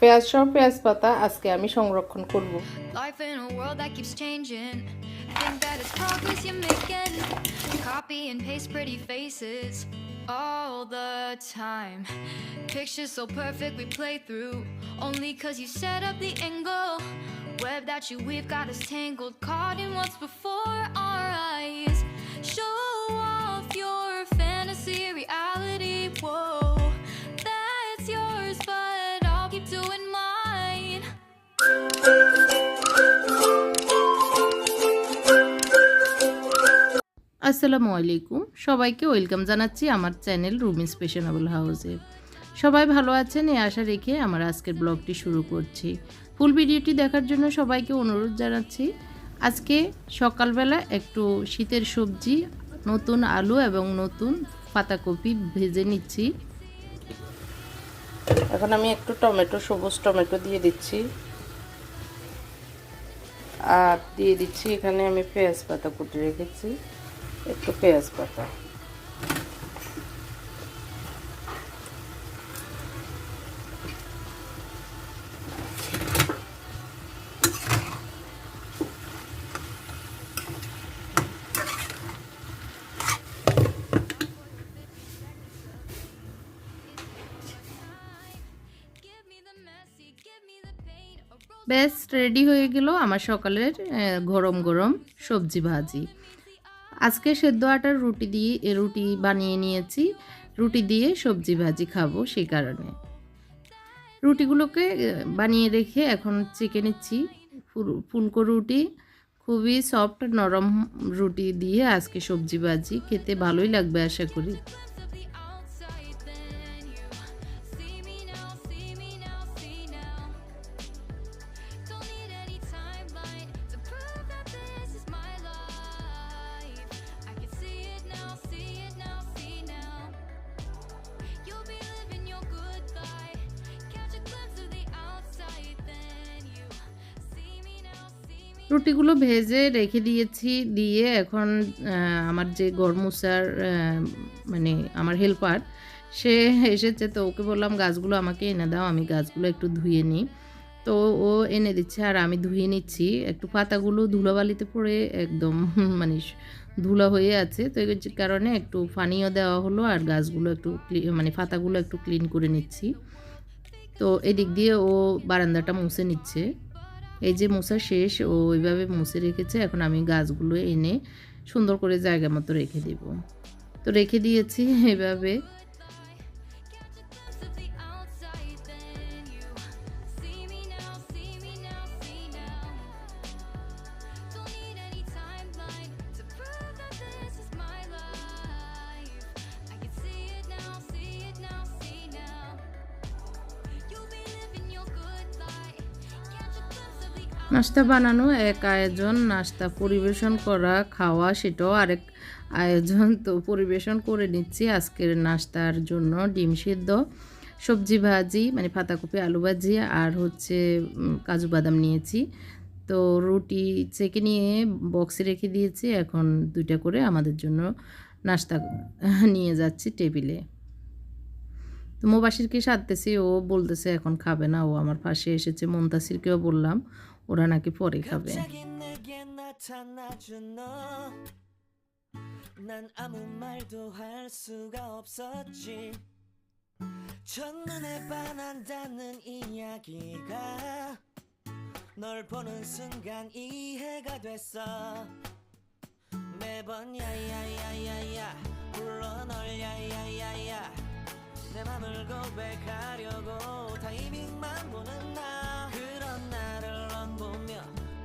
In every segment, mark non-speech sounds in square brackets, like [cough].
পেঁয়াজ সহ পেঁয়াজ পাতা আজকে আমি সংরক্ষণ করব Life in a world that keeps changing. Think that it's progress you're making. Copy and paste pretty faces all the time. Pictures so perfect we play through. Only cause you set up the angle. Web that you weave got us tangled. Caught in what's before our eyes. Show off your fantasy আসসালামু আলাইকুম। সবাইকে welcome জানাচ্ছি আমার channel রুমিস fashionable হাউসে। সবাই ভালো আছেন এই আশা রেখে আমার আজকের ব্লগটি শুরু করছি। ফুল ভিডিওটি দেখার জন্য সবাইকে অনুরোধ জানাচ্ছি, আজকে সকালবেলা একটু শীতের সবজি, নতুন আলু এবং নতুন পাতাকপি ভেজে নিচ্ছি। এখন আমি একটু টমেটো, সবুজ টমেটো দিয়ে দিচ্ছি। আর দিয়ে দিচ্ছি এখানে আমি পেঁয়াজ পাতা কুটে রেখেছি। একটু পেঁয়াজ পাতা ব্যাস রেডি হয়ে গেল আমার সকালের গরম গরম সবজি ভাজি। আজকে সেদ্ধ আটার রুটি দিয়ে, এ রুটি বানিয়ে নিয়েছি। রুটি দিয়ে সবজি ভাজি খাব সেই কারণে। রুটিগুলোকে বানিয়ে রেখে এখন চেকে নিচ্ছি ফুল- ফুলকো রুটি। খুবই সফট নরম রুটি দিয়ে আজকে সবজি ভাজি। খেতে ভালোই লাগবে আশা করি। ভেজে রেখে দিয়েছি, দিয়ে এখন আমার যে গরমুসার মানে আমার হেল্পার, সে এসেছে, তো ওকে বললাম, গাছগুলো আমাকে এনে দাও, আমি গাছগুলো একটু ধুয়ে নিই। তো ও এনে দিচ্ছে, আর আমি ধুয়ে নিচ্ছি, একটু পাতাগুলো ধুলাবালিতে পড়ে একদম মানে ধুলা হয়ে আছে, তো এই কারণে একটু পানিও দেওয়া হলো, আর গাছগুলো একটু মানে পাতাগুলো একটু ক্লিন করে নিচ্ছি। তো এদিক দিয়ে ও বারান্দাটা মুছে নিচ্ছে। এই যে মোছা শেষ, ও ওইভাবে মুছে রেখেছে। এখন আমি গাছগুলো এনে সুন্দর করে জায়গা মতো রেখে দেব। তো রেখে দিয়েছি এভাবে। নাস্তা বানানো, এক আয়োজন, নাস্তা পরিবেশন করা, খাওয়া, সেটাও আরেক আয়োজন। তো পরিবেশন করে নিচ্ছি আজকের নাস্তার জন্য ডিম সিদ্ধ, সবজি ভাজি মানে পাতাকপি, আলু ভাজি আর হচ্ছে কাজু বাদাম নিয়েছি। তো রুটি চেকে নিয়ে বক্সে রেখে দিয়েছি, এখন দুইটা করে আমাদের জন্য নাস্তা নিয়ে যাচ্ছি টেবিলে। তো মোবাসিরকে সারতেছি ও বলতেছে এখন খাবে না ও আমার পাশে এসেছে মন্তাসিরকেও বললাম ওরা নাকি পরে খাবে 갑자기 내게 나타나준 너. 난 아무 말도 할 수가 없었지. 첫눈에 반한다는 이야기가 널 보는 순간 이해가 됐어. 매번 야야야야야 불러 널 야야야야 내 맘을 고백하려고 타이밍만 보는 나 그런 나를 넌 보며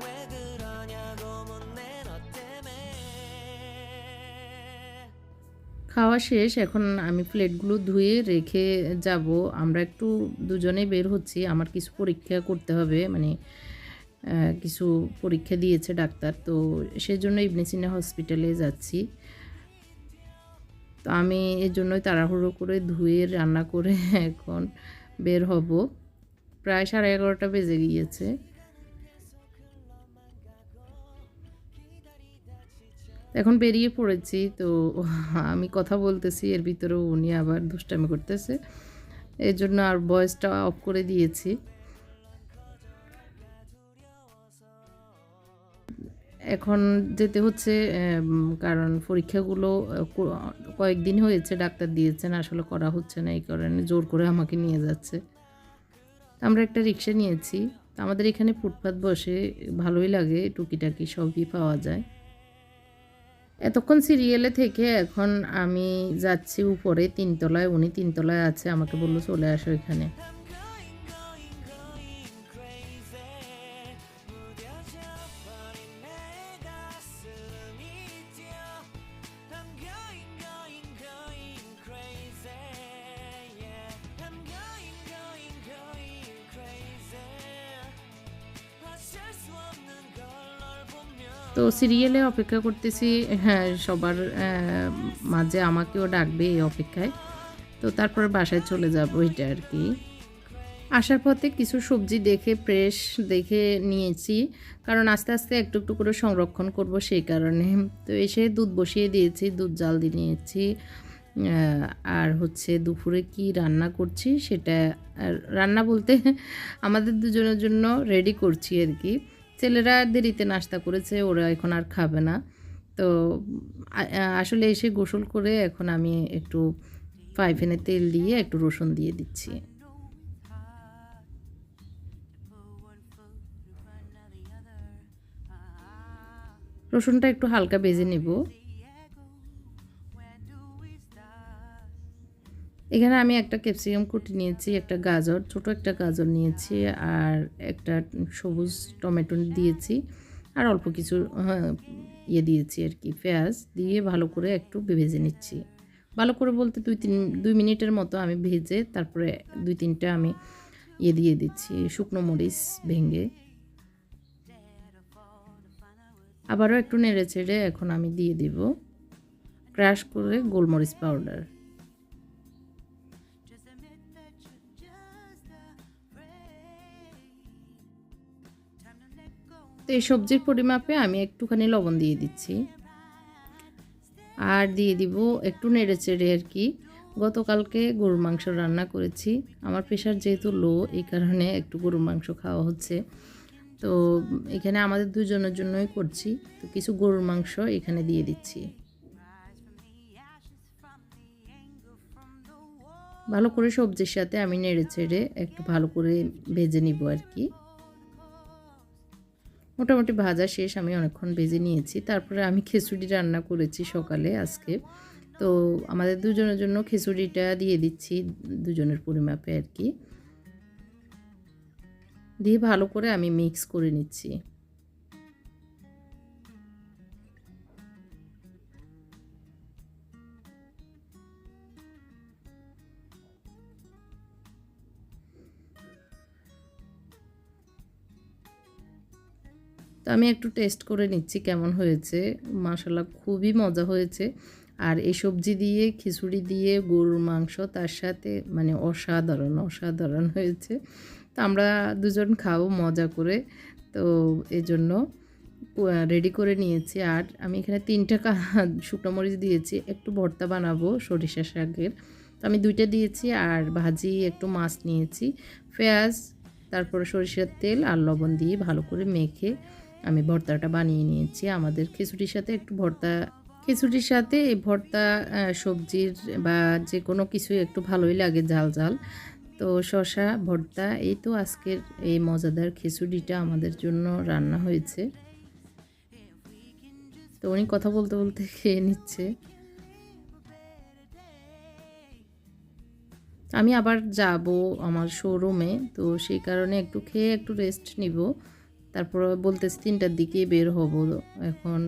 왜 그러냐고 묻네 너 때문에 খাওয়া শেষ এখন আমি প্লেটগুলো ধুয়ে রেখে যাব আমরা একটু দুজনে বের হচ্ছি আমার কিছু পরীক্ষা করতে হবে মানে আহ, কিছু পরীক্ষা দিয়েছে ডাক্তার তো সেজন্য ইবনে সিনা হসপিটালে যাচ্ছি তো আমি এর জন্যই তাড়াহুড়ো করে ধুয়ে রান্না করে [laughs] এখন বের হব। প্রায় সাড়ে এগারোটা বেজে গিয়েছে। এখন বেরিয়ে পড়েছি, তো আমি কথা বলতেছি, এর ভিতরে উনি আবার দুষ্টামি করতেছে। এর জন্য আর ভয়েসটা অফ করে দিয়েছি। এখন যেতে হচ্ছে কারণ পরীক্ষাগুলো কয়েকদিন হয়েছে, ডাক্তার দিয়েছেন, আসলে করা হচ্ছে না, এই কারণে জোর করে আমাকে নিয়ে যাচ্ছে। আমরা একটা রিক্সা নিয়েছি, আমাদের এখানে ফুটপাত বসে ভালোই লাগে, টুকিটাকি সবই পাওয়া যায়। এতক্ষণ সিরিয়ালে থেকে এখন আমি যাচ্ছি উপরে, তিনতলায়, উনি তিনতলায় আছে, আমাকে বলল চলে আসো এখানে। তো সিরিয়ালে অপেক্ষা করতেছি হ্যাঁ সবার মাঝে আমাকেও ডাকবে এই অপেক্ষায়। তো তারপর বাসায় চলে যাব এটা আর কি। আসার পথে কিছু সবজি দেখে ফ্রেশ দেখে নিয়েছি। কারণ আস্তে আস্তে একটু একটু করে সংরক্ষণ করব সেই কারণে। তো এসে দুধ বসিয়ে দিয়েছি, দুধ জাল দিয়ে নিয়েছি। আর হচ্ছে দুপুরে কি রান্না করছি সেটা রান্না বলতে আমাদের দুজনের জন্য রেডি করছি আর কি। ছেলেরা দেরিতে নাস্তা করেছে, ওরা এখন আর খাবে না। তো আসলে এসে গোসল করে এখন আমি একটু ফাইভেনে তেল দিয়ে একটু রসুন দিয়ে দিচ্ছি। রসুনটা একটু হালকা বেজে নেব। এখানে আমি একটা ক্যাপসিকাম কুটি নিয়েছি একটা গাজর ছোট একটা গাজর নিয়েছি আর একটা সবুজ টমেটো দিয়েছি আর অল্প কিছু হ্যাঁ, ইয়ে দিয়েছি আর কি পেঁয়াজ দিয়ে ভালো করে একটু ভেজে নিচ্ছি। ভালো করে বলতে দুই তিন দুই মিনিটের মতো আমি ভেজে তারপরে দুই তিনটা আমি ইয়ে দিয়ে দিচ্ছি শুকনো মরিচ ভেঙে। আবারও একটু নেড়ে চেড়ে এখন আমি দিয়ে দিব ক্রাশ করে গোলমরিচ পাউডার। এই সবজির পরিমাপে আমি একটুখানি লবণ দিয়ে দিচ্ছি। আর দিয়ে দিব একটু নেড়ে চেড়ে আর কি। গতকালকে গরুর মাংস রান্না করেছি। আমার প্রেশার যেহেতু লো, এই কারণে একটু গরুর মাংস খাওয়া হচ্ছে। তো এখানে আমাদের দুজনের জন্যই করছি। তো কিছু গরুর মাংস এখানে দিয়ে দিচ্ছি। ভালো করে সবজির সাথে আমি নেড়ে চেড়ে একটু ভালো করে ভেজে নিব আর কি। মোটামুটি ভাজা শেষ, আমি অনেকক্ষণ বেজে নিয়েছি। তারপরে আমি খিচুড়ি রান্না করেছি সকালে, আজকে। তো আমাদের দুজনের জন্য খিচুড়িটা দিয়ে দিচ্ছি, দুজনের পরিমাপে আর কি। দিয়ে ভালো করে আমি মিক্স করে নিচ্ছি। আমি একটু টেস্ট করে নিচ্ছি কেমন হয়েছে। মাশাল্লাহ খুবই মজা হয়েছে। আর এই সবজি দিয়ে, খিচুড়ি দিয়ে, গরুর মাংস, তার সাথে মানে অসাধারণ অসাধারণ হয়েছে। তো আমরা দুজন খাব মজা করে। তো এই জন্য রেডি করে নিয়েছি। আর আমি এখানে তিনটা শুকনো মরিচ দিয়েছি। একটু ভর্তা বানাবো সরিষা শাকের। তো আমি দুইটা দিয়েছি। আর ভাজি একটু মাছ নিয়েছি। পেঁয়াজ, তারপরে সরিষার তেল আর লবণ দিয়ে ভালো করে মেখে আমি ভর্তাটা বানিয়ে নিয়েছি। আমাদের খিচুড়ির সাথে একটু ভর্তা, খিচুড়ির সাথে এই ভর্তা সবজির বা যে কোনো কিছুই একটু ভালোই লাগে ঝাল ঝাল। তো শশা ভর্তা, এই তো আজকের এই মজাদার খিচুড়িটা আমাদের জন্য রান্না হয়েছে। তো উনি কথা বলতে বলতে খেয়ে নিচ্ছে। আমি আবার যাব আমার শোরুমে তো সেই কারণে একটু খেয়ে একটু রেস্ট নিব। তারপর বলতেছি তিনটার দিকে বের হব। এখন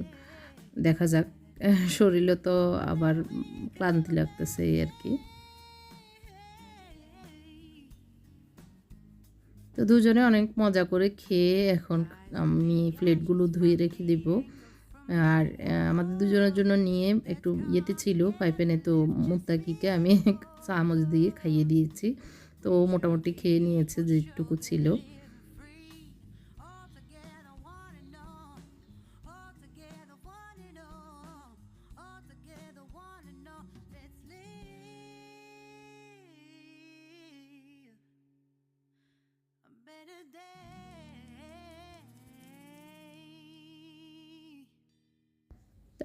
দেখা যাক। [laughs] শরীরে তো আবার ক্লান্তি লাগতেছে এই আর কি। তো দুজনে অনেক মজা করে খেয়ে এখন আমি প্লেটগুলো ধুয়ে রেখে দিব। আর আমাদের দুজনের জন্য নিয়ে একটু ইয়েতে ছিল পাইপেনে, তো মুত্তাকিকে আমি [laughs] চামচ দিয়ে খাইয়ে দিয়েছি। তো মোটামুটি খেয়ে নিয়েছে যেটুকু ছিল।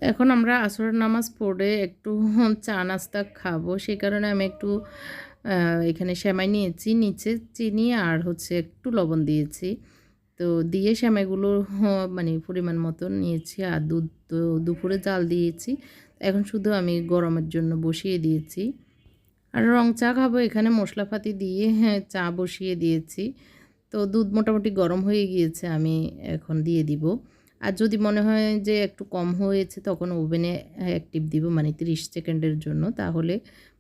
এখন আমরা আসরের নামাজ পড়ে একটু [laughs] চা নাস্তা খাব। সেই কারণে আমি একটু এখানে সেমাই নিয়েছি। নিচে চিনি আর হচ্ছে একটু লবণ দিয়েছি। তো দিয়ে সেমাইগুলো [laughs] মানে পরিমাণ মতো নিয়েছি আর দুধ দুপুরে জাল দিয়েছি। এখন শুধু আমি গরমের জন্য বসিয়ে দিয়েছি। আর রং চা খাব। এখানে মশলাপাতি দিয়ে হ্যাঁ [laughs] চা বসিয়ে দিয়েছি। তো দুধ মোটামুটি গরম হয়ে গিয়েছে। আমি এখন দিয়ে দিব। আর যদি মনে হয় যে একটু কম হয়েছে, তখন ওভেনে অ্যাক্টিভ দিব মানে তিরিশ সেকেন্ডের জন্য। তাহলে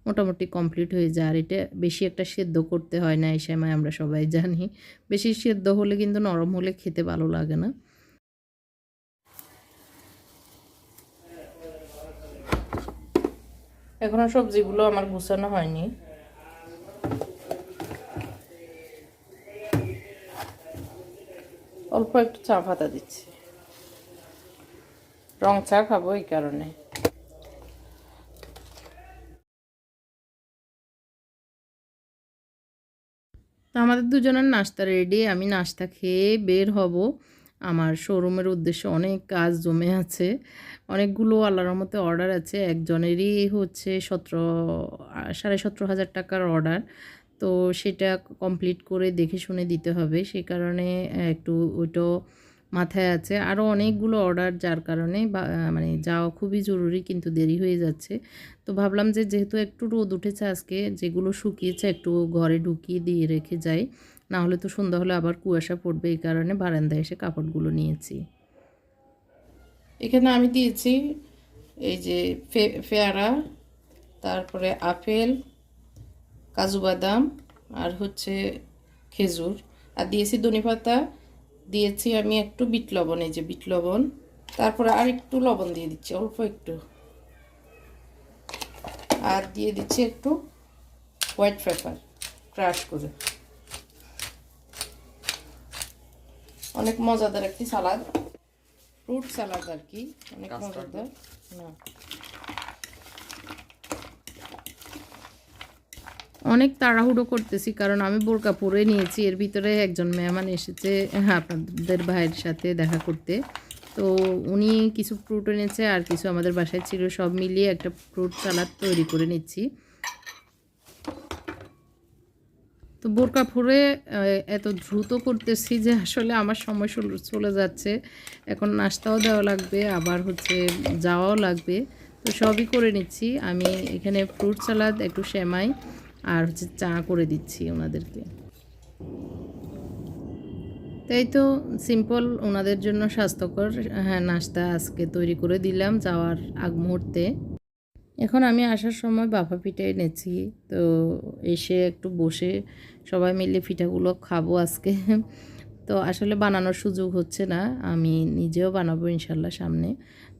মোটামুটি কমপ্লিট হয়ে যায়। আর এটা বেশি একটা সেদ্ধ করতে হয় না, এই সময় আমরা সবাই জানি। বেশি সেদ্ধ হলে কিন্তু নরম হলে খেতে ভালো লাগে না। এখনও সবজিগুলো আমার গুছানো হয়নি। অল্প একটু চা পাতা দিচ্ছি। রং চা খাব এই কারণে। আমাদের দুজনের নাস্তা রেডি আমি নাস্তা খেয়ে বের হব। আমার শোরুমের উদ্দেশ্যে অনেক কাজ জমে আছে। অনেকগুলো আল্লাহর মতে অর্ডার আছে। একজনেরই হচ্ছে সতেরো, সাড়ে সতেরো হাজার টাকার অর্ডার তো সেটা কমপ্লিট করে দেখে শুনে দিতে হবে। সেই কারণে একটু ওইটাও মাথায় আছে। আরও অনেকগুলো অর্ডার যার কারণে মানে যাওয়া খুবই জরুরি কিন্তু দেরি হয়ে যাচ্ছে। তো ভাবলাম যে যেহেতু একটু রোদ উঠেছে আজকে, যেগুলো শুকিয়েছে একটু ঘরে ঢুকিয়ে দিয়ে রেখে যাই। না হলে তো সন্ধ্যা হলে আবার কুয়াশা পড়বে, এই কারণে বারান্দায় এসে কাপড়গুলো নিয়েছি। এখানে আমি দিয়েছি এই যে ফে- পেয়ারা তারপরে আপেল, কাজু বাদাম আর হচ্ছে খেজুর। আর দিয়েছি ধনে পাতা দিয়েছি আমি একটু বিট লবণ এই যে বিট লবণ। তারপরে আর একটু লবণ দিয়ে দিচ্ছি অল্প একটু। আর দিয়ে দিচ্ছি একটু হোয়াইট পেপার ক্রাশ করে। অনেক মজাদার একটি সালাদ ফ্রুট সালাদ আর কি অনেক মজাদার। না। অনেক তাড়াহুড়ো করতেছি কারণ আমি বোরকা পরে নিয়েছি এর ভিতরে একজন মেহমান এসেছে হ্যাঁ, আপনাদের ভাইয়ের সাথে দেখা করতে। তো উনি কিছু ফ্রুট এনেছে আর কিছু আমাদের বাসায় ছিল সব মিলিয়ে একটা ফ্রুট সালাদ তৈরি করে নিচ্ছি। তো বোরকা পরে এত দ্রুত করতেছি যে আসলে আমার সময় চলে যাচ্ছে। এখন নাস্তাও দেওয়া লাগবে আবার হচ্ছে যাওয়াও লাগবে। তো সবই করে নিচ্ছি আমি এখানে ফ্রুট সালাদ একটু সেমাই আর হচ্ছে চা করে দিচ্ছি ওনাদেরকে। তাই তো সিম্পল ওনাদের জন্য স্বাস্থ্যকর হ্যাঁ নাস্তা আজকে তৈরি করে দিলাম যাওয়ার আগ মুহূর্তে। এখন আমি আসার সময় বাফা পিঠা এনেছি, তো এসে একটু বসে সবাই মিলে পিঠাগুলো খাব আজকে। তো আসলে বানানোর সুযোগ হচ্ছে না, আমি নিজেও বানাবো ইনশাল্লাহ সামনে,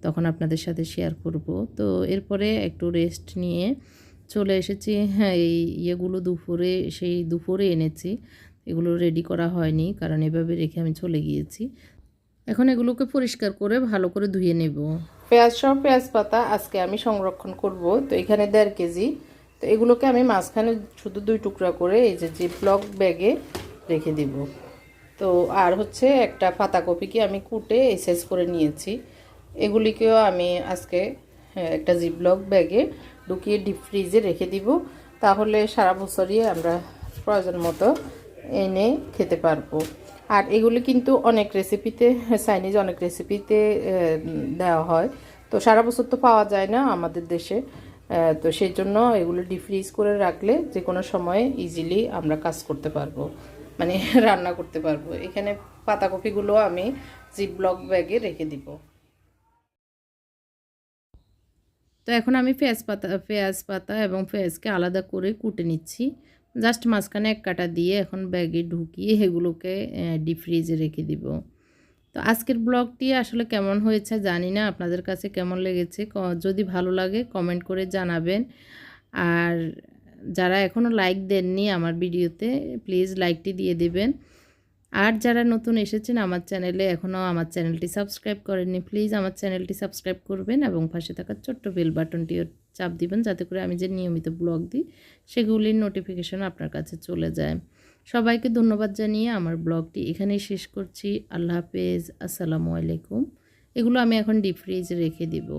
তখন আপনাদের সাথে শেয়ার করব। তো এরপরে একটু রেস্ট নিয়ে চলে এসেছি। হ্যাঁ এই ইয়েগুলো দুপুরে সেই দুপুরে এনেছি। এগুলো রেডি করা হয়নি কারণ এভাবে রেখে আমি চলে গিয়েছি। এখন এগুলোকে পরিষ্কার করে ভালো করে ধুয়ে নেব। পেঁয়াজ সহ পেঁয়াজ পাতা আজকে আমি সংরক্ষণ করব। তো এখানে দেড় কেজি। তো এগুলোকে আমি মাঝখানে শুধু দুই টুকরা করে এই যে যে ব্লক ব্যাগে রেখে দিব। তো আর হচ্ছে একটা পাতাকপিকে আমি কুটে এসেস করে নিয়েছি। এগুলিকেও আমি আজকে হ্যাঁ, একটা ব্লক ব্যাগে ঢুকিয়ে ডিপ ফ্রিজে রেখে দিব। তাহলে সারা বছরই আমরা প্রয়োজন মতো এনে খেতে পারব। আর এগুলি কিন্তু অনেক রেসিপিতে চাইনিজ অনেক রেসিপিতে দেওয়া হয়। তো সারা বছর তো পাওয়া যায় না আমাদের দেশে। তো সেই জন্য এগুলো ডিফ্রিজ করে রাখলে যে কোনো সময়ে ইজিলি আমরা কাজ করতে পারব। মানে রান্না করতে পারব। এখানে পাতাকপিগুলো আমি জিপ ব্লক ব্যাগে রেখে দিব। তো এখন আমি পেঁয়াজ পাতা পেঁয়াজ পাতা এবং পেঁয়াজকে আলাদা করে কুটে নিচ্ছি। জাস্ট মাঝখানে এক কাটা দিয়ে এখন ব্যাগে ঢুকিয়ে এগুলোকে ডিপ ফ্রিজে রেখে দিব। তো আজকের ব্লগটি আসলে কেমন হয়েছে জানি না, আপনাদের কাছে কেমন লেগেছে? যদি ভালো লাগে কমেন্ট করে জানাবেন। আর যারা এখনও লাইক দেননি আমার ভিডিওতে প্লিজ লাইকটি দিয়ে দেবেন। আর যারা নতুন এসেছেন আমার চ্যানেলে, এখনও আমার চ্যানেলটি সাবস্ক্রাইব করেননি, প্লিজ আমার চ্যানেলটি সাবস্ক্রাইব করবেন এবং পাশে থাকা ছোট্ট বেল বাটনটিও চাপ দিবেন যাতে করে আমি যে নিয়মিত ব্লগ দিই, সেগুলির নোটিফিকেশন আপনার কাছে চলে যায়। সবাইকে ধন্যবাদ জানিয়ে আমার ব্লগটি এখানেই শেষ করছি। আল্লাহ হাফেজ। আসসালামু আলাইকুম। এগুলো আমি এখন ডিপ ফ্রিজে রেখে দিব।